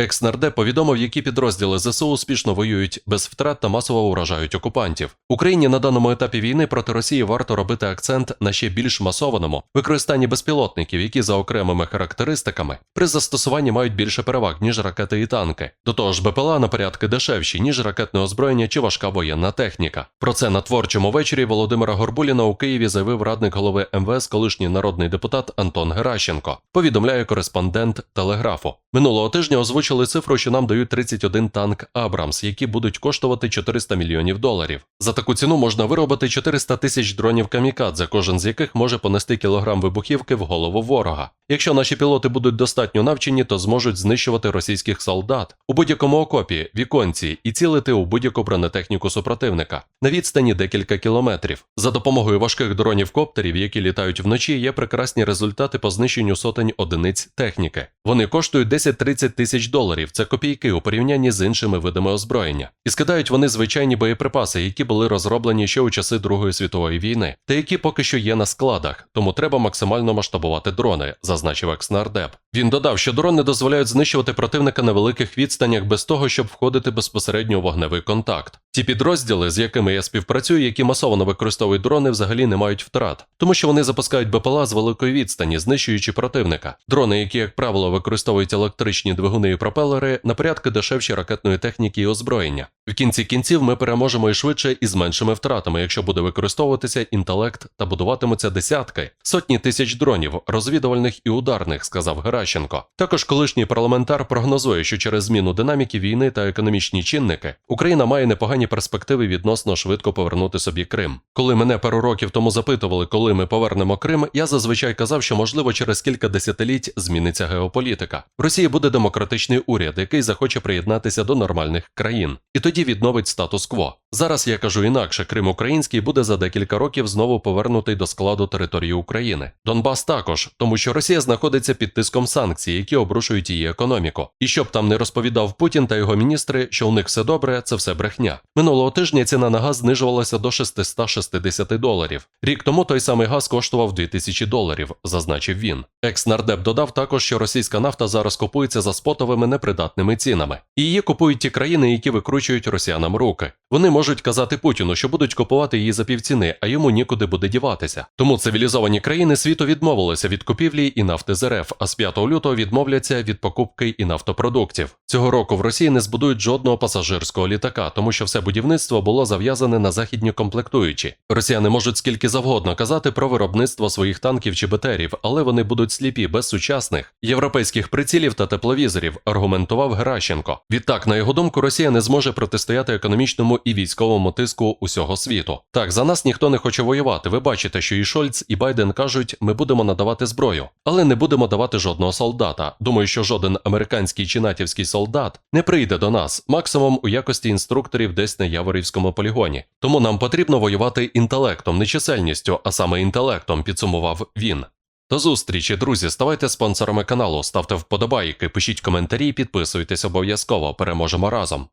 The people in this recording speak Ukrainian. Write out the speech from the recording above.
Екснарде повідомив, які підрозділи ЗСУ успішно воюють без втрат та масово уражають окупантів. Україні на даному етапі війни проти Росії варто робити акцент на ще більш масованому використанні безпілотників, які за окремими характеристиками при застосуванні мають більше переваг ніж ракети і танки. До того ж, БПЛА на порядки дешевші ніж ракетне озброєння чи важка воєнна техніка. Про це на творчому вечорі Володимира Горбуліна у Києві заявив радник голови МВС, колишній народний депутат Антон Геращенко. Повідомляє кореспондент Телеграфу. Минулого тижня озвучили цифру, що нам дають 31 танк Абрамс, які будуть коштувати 400 мільйонів доларів. За таку ціну можна виробити 400 тисяч дронів камікадзе, кожен з яких може понести кілограм вибухівки в голову ворога. Якщо наші пілоти будуть достатньо навчені, то зможуть знищувати російських солдат у будь-якому окопі, віконці і цілити у будь-яку бронетехніку супротивника на відстані декілька кілометрів. За допомогою важких дронів коптерів, які літають вночі, є прекрасні результати по знищенню сотень одиниць техніки. Вони коштують 10-30 тисяч доларів. Це копійки у порівнянні з іншими видами озброєння. І скидають вони звичайні боєприпаси, які були розроблені ще у часи Другої світової війни, та які поки що є на складах, тому треба максимально масштабувати дрони, зазначив екснардеп. Він додав, що дрони дозволяють знищувати противника на великих відстанях без того, щоб входити безпосередньо у вогневий контакт. Ті підрозділи, з якими я співпрацюю, які масово використовують дрони, взагалі не мають втрат, тому що вони запускають БПЛА з великої відстані, знищуючи противника. Дрони, які, як правило, використовують електричні двигуни пропелери, на порядки дешевші ракетної техніки і озброєння. В кінці кінців ми переможемо і швидше і з меншими втратами, якщо буде використовуватися інтелект та будуватимуться десятки, сотні тисяч дронів, розвідувальних і ударних, сказав Геращенко. Також колишній парламентар прогнозує, що через зміну динаміки війни та економічні чинники Україна має непогані перспективи відносно швидко повернути собі Крим. Коли мене пару років тому запитували, коли ми повернемо Крим, я зазвичай казав, що можливо через кілька десятиліть зміниться геополітика. В Росії буде демократичний уряд, який захоче приєднатися до нормальних країн, і тоді відновить статус-кво. Зараз я кажу інакше, Крим український буде за декілька років знову повернутий до складу території України. Донбас також, тому що Росія знаходиться під тиском санкцій, які обрушують її економіку. І щоб там не розповідав Путін та його міністри, що у них все добре, це все брехня. Минулого тижня ціна на газ знижувалася до 660 доларів. Рік тому той самий газ коштував 2000 доларів, зазначив він. Екс-нардеп додав також, що російська нафта зараз купується за спотовими непридатними цінами. І її купують ті країни, які викручують росіянам руки. Вони можуть казати Путіну, що будуть купувати її за півціни, а йому нікуди буде діватися. Тому цивілізовані країни світу відмовилися від купівлі і нафти з РФ, а з 5 лютого відмовляться від покупки і нафтопродуктів. Цього року в Росії не збудують жодного пасажирського літака, тому що все будівництво було зав'язане на західні комплектуючі. Росіяни можуть скільки завгодно казати про виробництво своїх танків чи БТРів, але вони будуть сліпі без сучасних європейських прицілів та тепловізорів, аргументував Геращенко. Відтак, на його думку, Росія не зможе протистояти економічному і військовому тиску усього світу. Так, за нас ніхто не хоче воювати. Ви бачите, що і Шольц, і Байден кажуть, ми будемо надавати зброю, але не будемо давати жодного солдата. Думаю, що жоден американський чи натівський солдат не прийде до нас, максимум у якості інструкторів десь на Яворівському полігоні. Тому нам потрібно воювати інтелектом, не чисельністю, а саме інтелектом, підсумував він. До зустрічі, друзі. Ставайте спонсорами каналу, ставте вподобайки, пишіть коментарі, підписуйтесь обов'язково. Переможемо разом.